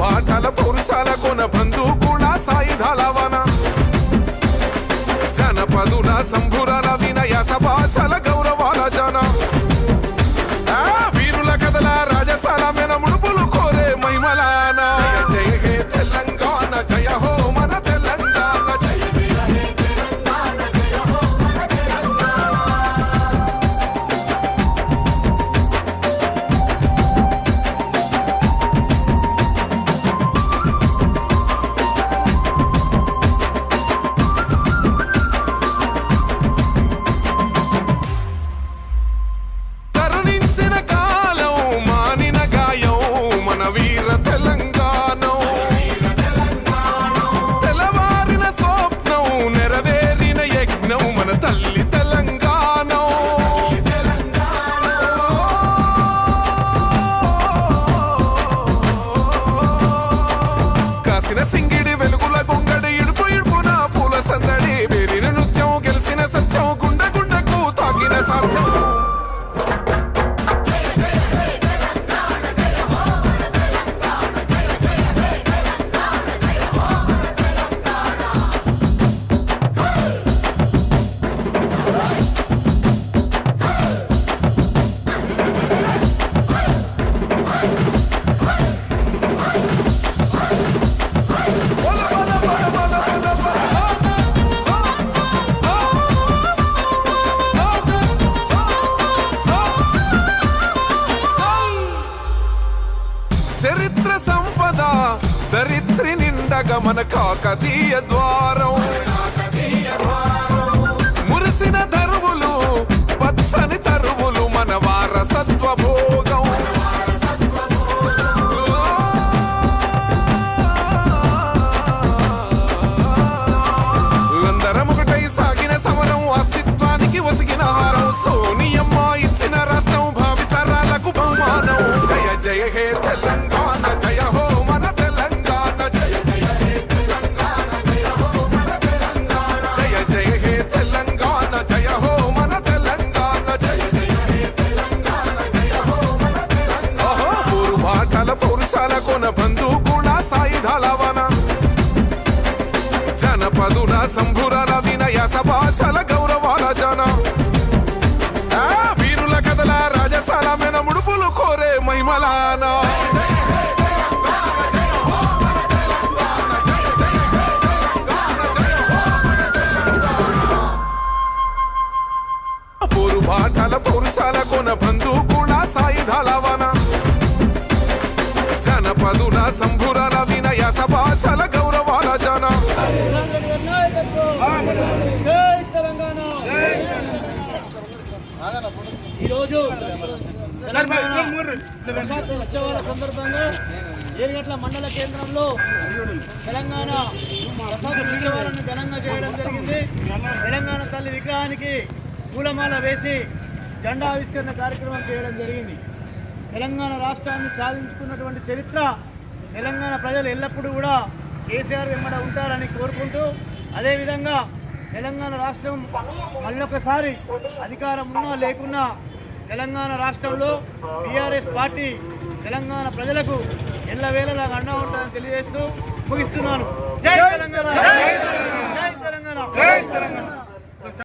బాటల పౌరుషాల కొన బంధుకుల సాయుధాల వన. జనపదుల సంభురాల Tell చరిత్ర సంపద దరిద్రి నిండగ మన కాకతీయ ద్వారం. మురిసిన దరువులు పచ్చని తరువులు మన వారసత్వ భోగం. అందరం సాగిన సమరం అస్తిత్వానికి వసిగిన హారం. సోనియమ్మ ఇచ్చిన రాష్ట్రం భావితరాలకు బహుమానం. జయ జయ హే తెలంగాణ. బాటల పౌరుషాల కొన బంధుకుల సాయుధాల జనపదుల సంభురాల వినయ సభాషల గౌరవాల జన. వీరుల కథల రాజసాల మెన ముడుపులు కోరే మహిమలాన. పోరు బాటల పౌరుషాల కొన బంధుకుల జనపదుల సంభురాల వినయ సభాషల గౌరవాల జన. తెలంగాణ ఈరోజు తెలంగాణ సందర్భంగా ఏరుగట్ల మండల కేంద్రంలో తెలంగాణ ప్రసాద ఉత్సవాలను ఘనంగా చేయడం జరిగింది. తెలంగాణ తల్లి విగ్రహానికి పూలమాల వేసి జెండా ఆవిష్కరణ కార్యక్రమం చేయడం జరిగింది. తెలంగాణ రాష్ట్రాన్ని సాధించుకున్నటువంటి చరిత్ర తెలంగాణ ప్రజలు ఎల్లప్పుడూ కూడా కేసీఆర్ వెంబడ ఉంటారని కోరుకుంటూ అదేవిధంగా తెలంగాణ రాష్ట్రం మళ్ళొకసారి అధికారం ఉన్నా లేకున్నా తెలంగాణ రాష్ట్రంలో బీఆర్ఎస్ పార్టీ తెలంగాణ ప్రజలకు ఎల్లవేళలా అండా ఉంటుందని తెలియజేస్తూ ముగిస్తున్నాను. జై తెలంగాణ. జై తెలంగాణ. జై తెలంగాణ.